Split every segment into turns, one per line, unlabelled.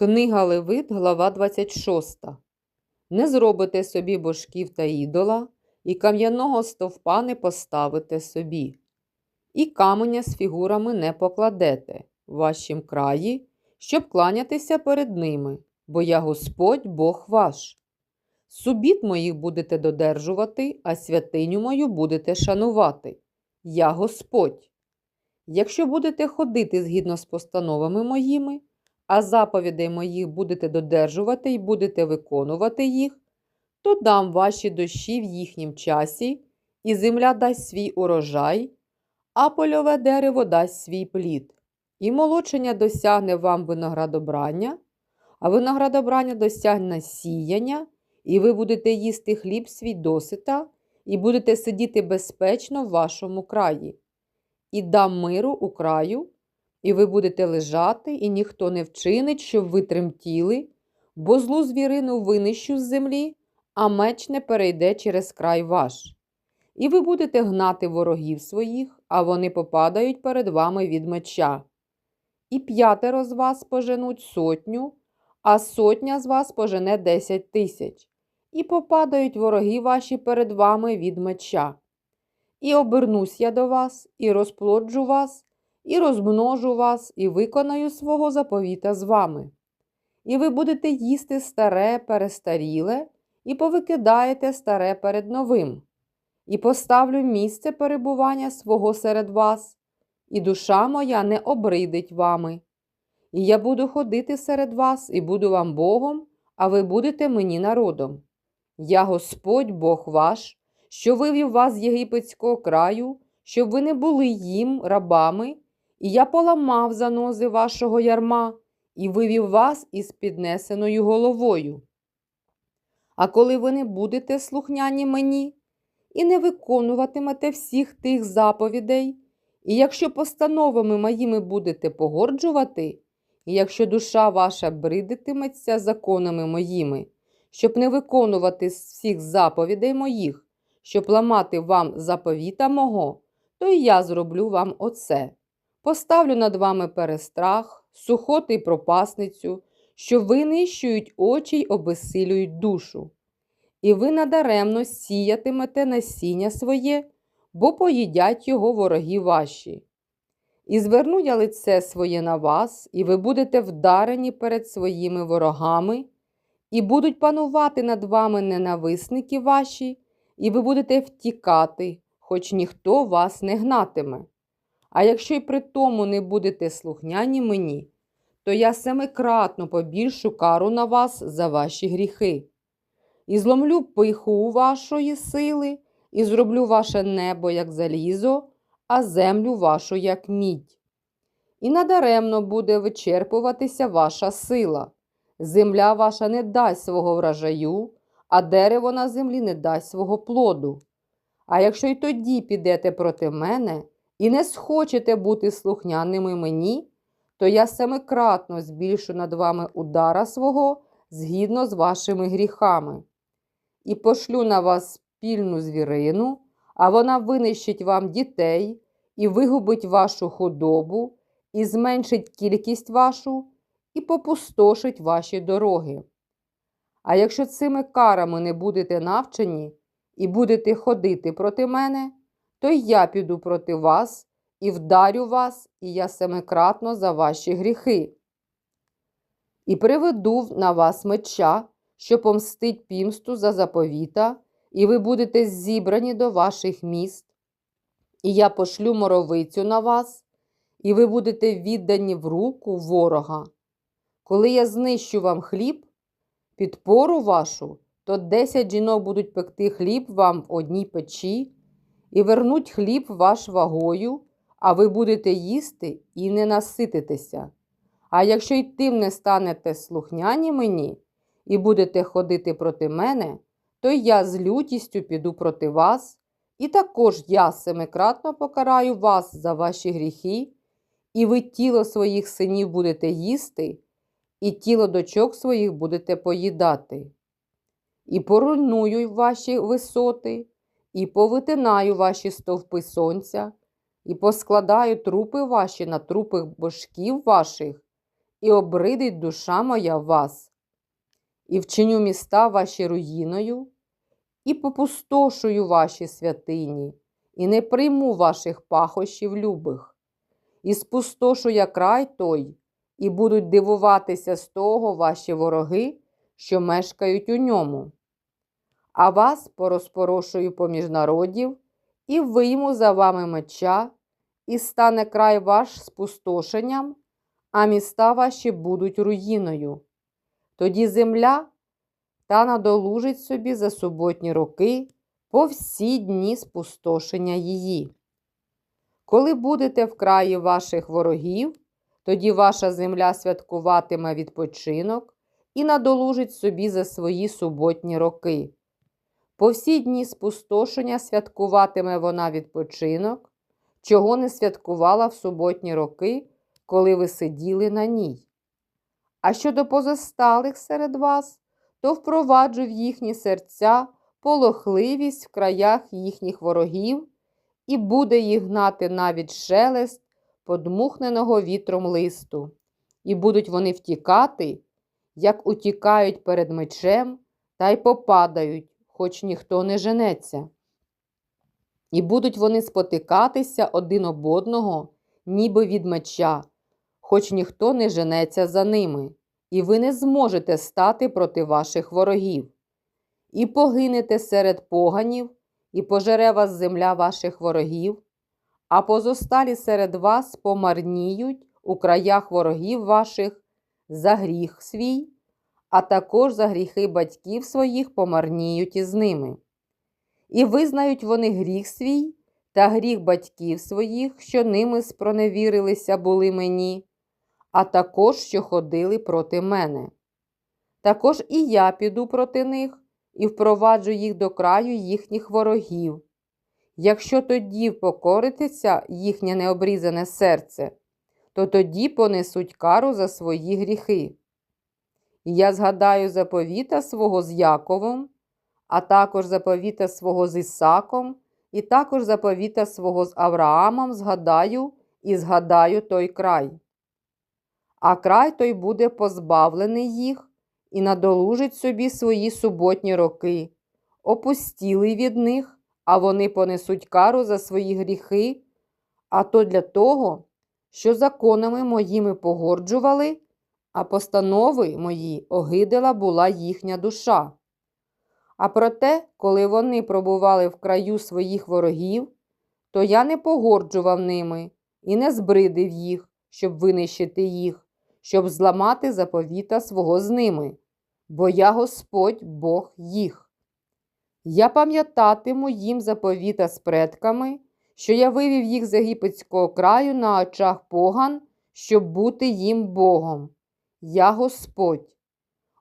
Книга Левит, глава 26. Не зробите собі божків та ідола, і кам'яного стовпа не поставите собі, і каменя з фігурами не покладете в вашім краї, щоб кланятися перед ними, бо я Господь Бог ваш. Субіт моїх будете додержувати, а святиню мою будете шанувати. Я Господь. Якщо будете ходити згідно з постановами моїми, а заповідей моїх будете додержувати і будете виконувати їх, то дам ваші дощі в їхнім часі, і земля дасть свій урожай, а польове дерево дасть свій плід, і молочення досягне вам виноградобрання, а виноградобрання досягне сіяння, і ви будете їсти хліб свій досита, і будете сидіти безпечно в вашому краї. І дам миру у краю, і ви будете лежати, і ніхто не вчинить, щоб ви тремтіли, бо злу звірину винищу з землі, а меч не перейде через край ваш. І ви будете гнати ворогів своїх, а вони попадають перед вами від меча. І п'ятеро з вас поженуть сотню, а сотня з вас пожене десять тисяч, і попадають вороги ваші перед вами від меча. І обернусь я до вас, і розплоджу вас, і розмножу вас, і виконаю свого заповіта з вами. І ви будете їсти старе перестаріле, і повикидаєте старе перед новим, і поставлю місце перебування свого серед вас, і душа моя не обридить вами. І я буду ходити серед вас, і буду вам Богом, а ви будете мені народом. Я Господь Бог ваш, що вивів вас з єгипетського краю, щоб ви не були їм рабами, і я поламав занози вашого ярма і вивів вас із піднесеною головою. А коли ви не будете слухняні мені і не виконуватимете всіх тих заповідей, і якщо постановами моїми будете погорджувати, і якщо душа ваша бридитиметься законами моїми, щоб не виконувати всіх заповідей моїх, щоб ламати вам заповіта мого, то і я зроблю вам оце. Поставлю над вами перестрах, сухоти й пропасницю, що винищують очі й обесилюють душу. І ви надаремно сіятимете насіння своє, бо поїдять його вороги ваші. І зверну я лице своє на вас, і ви будете вдарені перед своїми ворогами, і будуть панувати над вами ненависники ваші, і ви будете втікати, хоч ніхто вас не гнатиме. А якщо й при тому не будете слухняні мені, то я семикратно побільшу кару на вас за ваші гріхи. І зломлю пиху вашої сили, і зроблю ваше небо, як залізо, а землю вашу, як мідь. І надаремно буде вичерпуватися ваша сила. Земля ваша не дасть свого врожаю, а дерево на землі не дасть свого плоду. А якщо й тоді підете проти мене і не схочете бути слухняними мені, то я семикратно збільшу над вами удара свого згідно з вашими гріхами, і пошлю на вас спільну звірину, а вона винищить вам дітей і вигубить вашу худобу, і зменшить кількість вашу, і попустошить ваші дороги. А якщо цими карами не будете навчені і будете ходити проти мене, то й я піду проти вас і вдарю вас, і я семикратно за ваші гріхи. І приведу на вас меча, що помстить пімсту за заповіта, і ви будете зібрані до ваших міст, і я пошлю моровицю на вас, і ви будете віддані в руку ворога. Коли я знищу вам хліб, підпору вашу, то десять жінок будуть пекти хліб вам в одній печі, і вернуть хліб ваш вагою, а ви будете їсти і не насититеся. А якщо й тим не станете слухняні мені і будете ходити проти мене, то я з лютістю піду проти вас, і також я семикратно покараю вас за ваші гріхи, і ви тіло своїх синів будете їсти, і тіло дочок своїх будете поїдати. І поруйную ваші висоти, і повитинаю ваші стовпи сонця, і поскладаю трупи ваші на трупи божків ваших, і обридить душа моя вас, і вчиню міста ваші руїною, і попустошую ваші святині, і не прийму ваших пахощів любих, і спустошу я край той, і будуть дивуватися з того ваші вороги, що мешкають у ньому. А вас порозпорошую поміж народів, і вийму за вами меча, і стане край ваш спустошенням, а міста ваші будуть руїною. Тоді земля та надолужить собі за суботні роки по всі дні спустошення її. Коли будете в краї ваших ворогів, тоді ваша земля святкуватиме відпочинок і надолужить собі за свої суботні роки. По всі дні спустошення святкуватиме вона відпочинок, чого не святкувала в суботні роки, коли ви сиділи на ній. А щодо позосталих серед вас, то впроваджу в їхні серця полохливість в краях їхніх ворогів, і буде їх гнати навіть шелест подмухненого вітром листу, і будуть вони втікати, як утікають перед мечем, та й попадають, хоч ніхто не женеться. І будуть вони спотикатися один об одного, ніби від меча, хоч ніхто не женеться за ними, і ви не зможете стати проти ваших ворогів. І погинете серед поганів, і пожере вас земля ваших ворогів, а позосталі серед вас помарніють у краях ворогів ваших за гріх свій, а також за гріхи батьків своїх помарніють із ними. І визнають вони гріх свій та гріх батьків своїх, що ними спроневірилися були мені, а також що ходили проти мене. Також і я піду проти них і впроваджу їх до краю їхніх ворогів. Якщо тоді покоритися їхнє необрізане серце, то тоді понесуть кару за свої гріхи. Я згадаю заповіта свого з Яковом, а також заповіта свого з Ісаком, і також заповіта свого з Авраамом згадаю і згадаю той край. А край той буде позбавлений їх і надолужить собі свої суботні роки, опустілий від них, а вони понесуть кару за свої гріхи, а то для того, що законами моїми погорджували, а постанови мої огидила була їхня душа. А проте, коли вони пробували в краю своїх ворогів, то я не погорджував ними і не збридив їх, щоб винищити їх, щоб зламати заповіта свого з ними, бо я Господь Бог їх. Я пам'ятатиму їм заповіта з предками, що я вивів їх з єгипетського краю на очах поган, щоб бути їм Богом. Я Господь.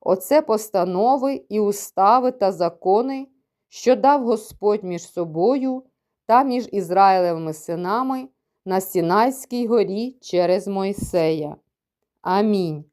Оце постанови і устави та закони, що дав Господь між собою та між Ізраїлевими синами на Сінайській горі через Мойсея. Амінь.